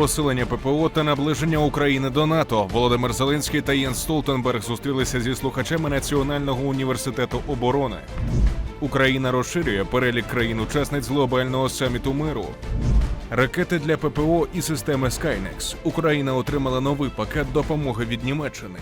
Посилення ППО та наближення України до НАТО. Володимир Зеленський та Єнс Столтенберг зустрілися зі слухачами Національного університету оборони. Україна розширює перелік країн-учасниць глобального саміту миру. Ракети для ППО і системи Skynex. Україна отримала новий пакет допомоги від Німеччини.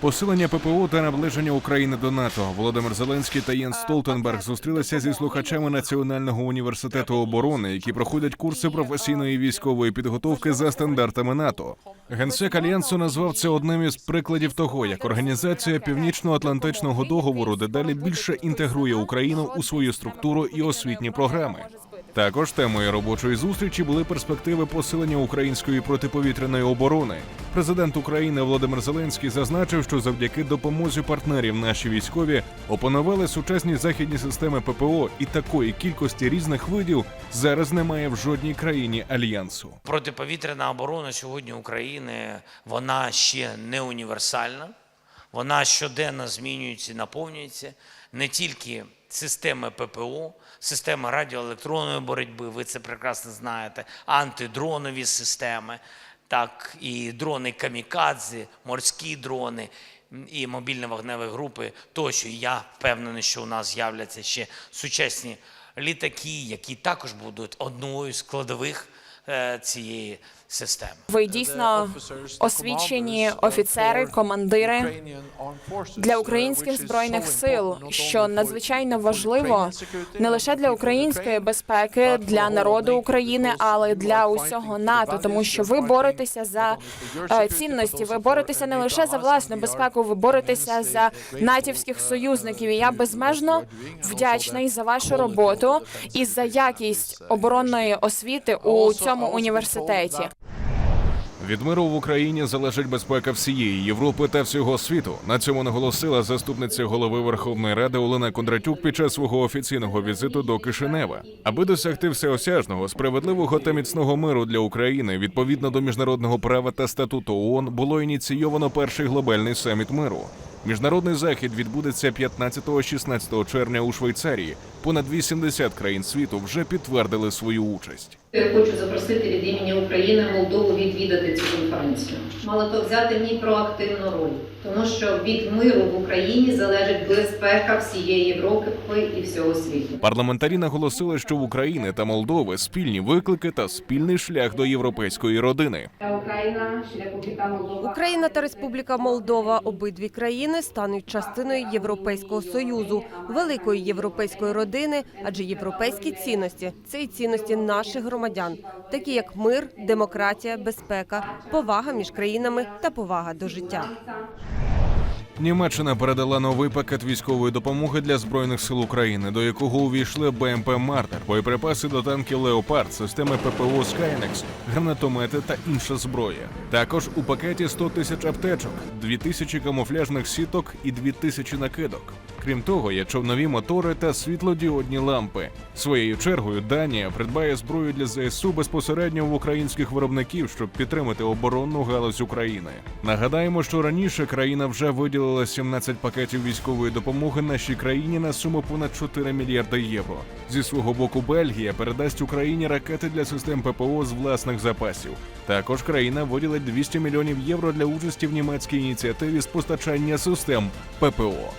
Посилення ППО та наближення України до НАТО. Володимир Зеленський та Єнс Столтенберг зустрілися зі слухачами Національного університету оборони, які проходять курси професійної військової підготовки за стандартами НАТО. Генсек Альянсу назвав це одним із прикладів того, як організація Північно-Атлантичного договору дедалі більше інтегрує Україну у свою структуру і освітні програми. Також темою робочої зустрічі були перспективи посилення української протиповітряної оборони. Президент України Володимир Зеленський зазначив, що завдяки допомозі партнерів наші військові опанували сучасні західні системи ППО, і такої кількості різних видів зараз немає в жодній країні альянсу. Протиповітряна оборона сьогодні України вона ще не універсальна. Вона щоденно змінюється наповнюється не тільки системи ППО, системи радіоелектронної боротьби, ви це прекрасно знаєте, антидронові системи, так і дрони камікадзе, морські дрони і мобільні вогневі групи тощо. Я впевнений, що у нас з'являться ще сучасні літаки, які також будуть одною з складових е, цієї системи. Ви дійсно освічені офіцери, командири для українських збройних сил, що надзвичайно важливо не лише для української безпеки, для народу України, але для усього НАТО, тому що ви боретеся за е, цінності. Ви боретеся не лише за власну безпеку, ви боретеся за натівських союзників. І я безмежно вдячний за вашу роботу і за якість оборонної освіти у цьому університеті. Від миру в Україні залежить безпека всієї Європи та всього світу. На цьому наголосила заступниця голови Верховної Ради Олена Кондратюк під час свого офіційного візиту до Кишинева. Аби досягти всеосяжного, справедливого та міцного миру для України відповідно до міжнародного права та статуту ООН було ініційовано перший глобальний саміт миру. Міжнародний захід відбудеться 15-16 червня у Швейцарії. Понад 80 країн світу вже підтвердили свою участь. Я хочу запросити від імені України Молдову відвідати цю конференцію. Мало то взяти в ній проактивну роль, тому що від миру в Україні залежить безпека всієї Європи і всього світу. Парламентарі наголосили, що в України та Молдови спільні виклики та спільний шлях до європейської родини. Україна. Та Республіка Молдова обидві країни стануть частиною Європейського союзу, великої європейської родини, адже європейські цінності це і цінності наших громадян, такі як мир, демократія, безпека, повага між країнами та повага до життя. Німеччина передала новий пакет військової допомоги для збройних сил України, до якого увійшли БМП Мартер, боєприпаси до танків Леопард, системи ППО Скайнекс, гранатомети та інша зброя. Також у пакеті 100 тисяч аптечок, 2 тисячі камуфляжних сіток і 2 тисячі накидок. Крім того, є човнові мотори та світлодіодні лампи. Своєю чергою Данія придбає зброю для ЗСУ безпосередньо в українських виробників, щоб підтримати оборонну галузь України. Нагадаємо, що раніше країна вже виділила 17 пакетів військової допомоги нашій країні на суму понад 4 мільярди євро. Зі свого боку, Бельгія передасть Україні ракети для систем ППО з власних запасів. Також країна виділить 200 мільйонів євро для участі в німецькій ініціативі з постачання систем ППО.